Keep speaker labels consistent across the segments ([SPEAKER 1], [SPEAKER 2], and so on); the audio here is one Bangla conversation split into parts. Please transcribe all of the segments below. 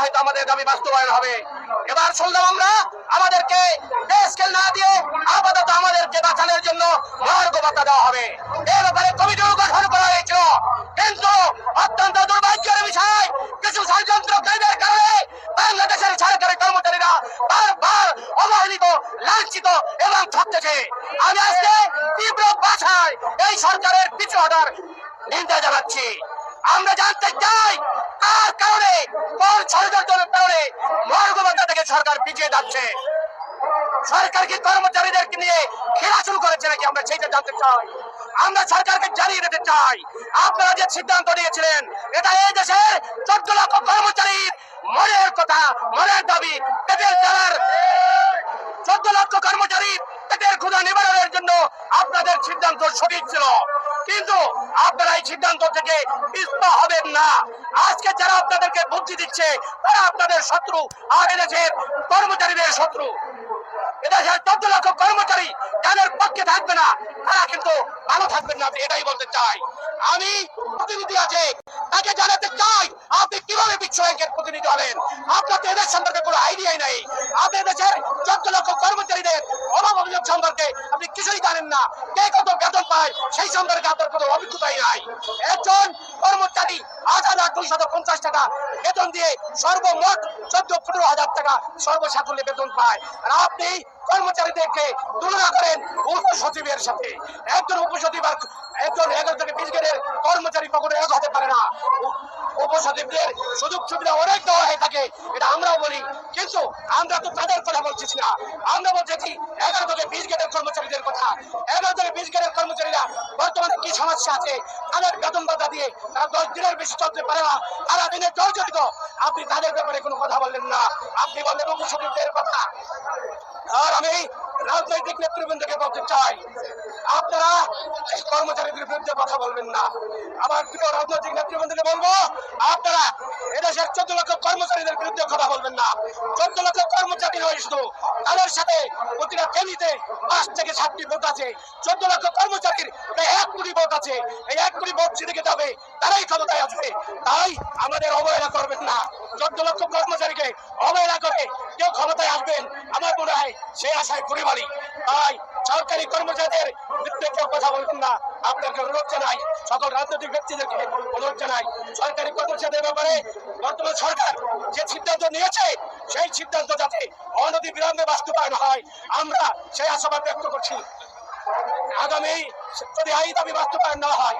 [SPEAKER 1] হয়তো আমাদের দাবি বাস্তবায়ন হবে। এবার শুনলাম আমরা, আমাদেরকে পে স্কেল না দিয়ে আপাতত আমাদেরকে বাঁচানোর জন্য মার্গ ভাতা দেওয়া হবে। এ ব্যাপারে কমিটিও গঠন করা হয়েছিল। কিন্তু অত্যন্ত দুর্ভাগ্যের বিষয়, কিছু ষড়যন্ত্রকারীদের কারণে বাংলাদেশের সরকারি কর্মচারীরা বারবার অবহেলিত, লাঞ্ছিত এবং ঠকতেছে আমি আজকে তীব্র ভাষায় এই সরকারের পিছু হটার নিন্দা জানাচ্ছি। আমরা জানতে চাই কার কারণে কোন ষড়যন্ত্রের কারণে মর্গবন্ধা থেকে সরকার পিছিয়ে যাচ্ছে। সরকার কি কর্মচারীদেরকে নিয়ে খেলা শুরু করেছে নাকি আমরা সেইটা জানতে চাই? আমরা সরকারকে জানিয়ে দিতে চাই। আপনারা যে সিদ্ধান্ত নিয়েছিলেন, এটা এই দেশের চোদ্দ লক্ষ কর্মচারীর মনের কথা, মনের দাবি, পেটের জ্বালার চোদ্দ লক্ষ কর্মচারী পেটের ক্ষুধা নিবারণের জন্য আপনাদের সিদ্ধান্ত সঠিক ছিল। কিন্তু আপনারা এই সিদ্ধান্ত থেকে পিছপা হবেন না। আজকে যারা আপনাদেরকে বুদ্ধি দিচ্ছে, তারা আপনাদের শত্রু। আর এদেশের কর্মচারীদের শত্রু। এদেশের চোদ্দ লক্ষ কর্মচারী যাদের পক্ষে থাকবে না, তারা কিন্তু ভালো থাকবেন না এটাই বলতে চাই। আমি প্রতিনিধি আছে, তাকে জানাতে চাই, আপনি কীভাবে বিশ্ব ব্যাংকের প্রতিনিধি হলেন আপনার তো এদের সম্পর্কে কোনো আইডিয়াই নাই। আপনি দেশের চোদ্দ লক্ষ কর্মচারীদের অভাব অভিযোগ সম্পর্কে কিছুই জানেন না। কে কত বেতন পায়, সেই সম্পর্কে আপনার কোনো অভিজ্ঞতাই নাই। একজন কর্মচারী আট হাজার দুইশত পঞ্চাশ টাকা বেতন দিয়ে সর্বমোট চোদ্দ পনেরো হাজার টাকা সর্বসাকুল্যে বেতন পায়। আর আপনি কর্মচারীদেরকে তুলনা করেন উপসচিবের সাথে। একজন উপসচিব আর একজন এগারো থেকে বিশ গ্রেডের কর্মচারী কখনো এক হতে পারে না। উপসচিবদের সুযোগ সুবিধা অনেক দেওয়া হয়ে থাকে, এটা আমরাও বলি। কিন্তু আমরা তো তাদের কথা বলছিস না। আমরা বলছি এগারো থেকে বিশ গ্রেডের কর্মচারীদের কথা। এগারো থেকে বিশ গ্রেডের কর্মচারীরা বর্তমানে কি সমস্যা আছে? তাদের বেতন ভাতা দিয়ে তারা দশ দিনের বেশি চলতে পারে না। সারা দিনে জর্জরিত আপনি তাদের ব্যাপারে কোনো কথা বললেন না। আপনি বললেন উপসচিবদের কথা। আর আমি রাজনৈতিক নেতৃবৃন্দকে বলতে চাই, আপনারা কর্মচারীদের বিরুদ্ধে কথা বলবেন না। আমার প্রিয় রাজনৈতিক নেতৃবৃন্দকে বলব, আপনারা এদেশের চোদ্দ লক্ষ কর্মচারীদের বিরুদ্ধে কথা বলবেন না। চোদ্দ লক্ষ নয় তাদের সাথে প্রতিটা ফেনীতে পাঁচ থেকে সাতটি ভোট আছে, চোদ্দ লক্ষ কর্মচারীর প্রায় এক কোটি ভোট আছে। এই এক কোটি ভোট সেদিকে যাবে তারাই ক্ষমতায় আসবে। তাই আমাদের অবহেলা করবেন না। চোদ্দ লক্ষ কর্মচারীকে অবহেলা করে কেউ ক্ষমতায় আসবেন, আমার মনে হয় সে আশায় ঘুরে বাড়ি তাই সরকারি কর্মচারীদের বিরুদ্ধে কেউ কথা বলবেন না। আপনাকে অনুরোধ জানাই, সকল রাজনৈতিক ব্যক্তিদেরকে অনুরোধ জানাই, সরকারি কর্মচারীদের ব্যাপারে বর্তমান সরকার যে সিদ্ধান্ত নিয়েছে সেই সিদ্ধান্ত যাতে অনতি বিলম্বে বাস্তবায়ন হয়, আমরা সেই আশাবাদ ব্যক্ত করছি। আগামী, যদি এই দাবি বাস্তবায়ন না হয়,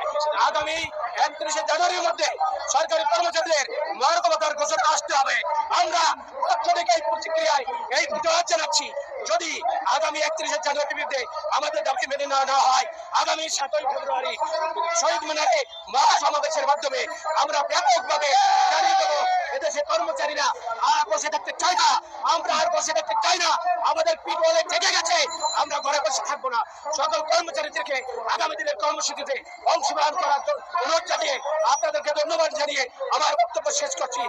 [SPEAKER 1] আগামী একত্রিশে জানুয়ারির মধ্যে সরকারি কর্মচারীদের মর্গবতার ঘোষণা আসতে হবে। আমরা পক্ষ এই প্রতিক্রিয়ায় এই প্রতিবাদ জানাচ্ছি। যদি আগামী একত্রিশে জানুয়ারির মধ্যে আমাদের দাবি মেনে নেওয়া না হয়, আগামী সাতই ফেব্রুয়ারি শহীদ মিনারে মহাসমাবেশের মাধ্যমে আমরা ব্যাপকভাবে জানিয়ে দেবো এদেশে কর্মচারীরা বসে থাকতে চাই না। আমরা আর বসে থাকতে চাই না। আমাদের পিঠ থেকে গেছে। আমরা ঘরে বসে থাকব না। সকল কর্মচারীদেরকে আগামী দিনের কর্মসূচিতে অংশগ্রহণ করার অনুরোধ জানিয়ে আপনাদেরকে ধন্যবাদ জানিয়ে আমার বক্তব্য শেষ করছি।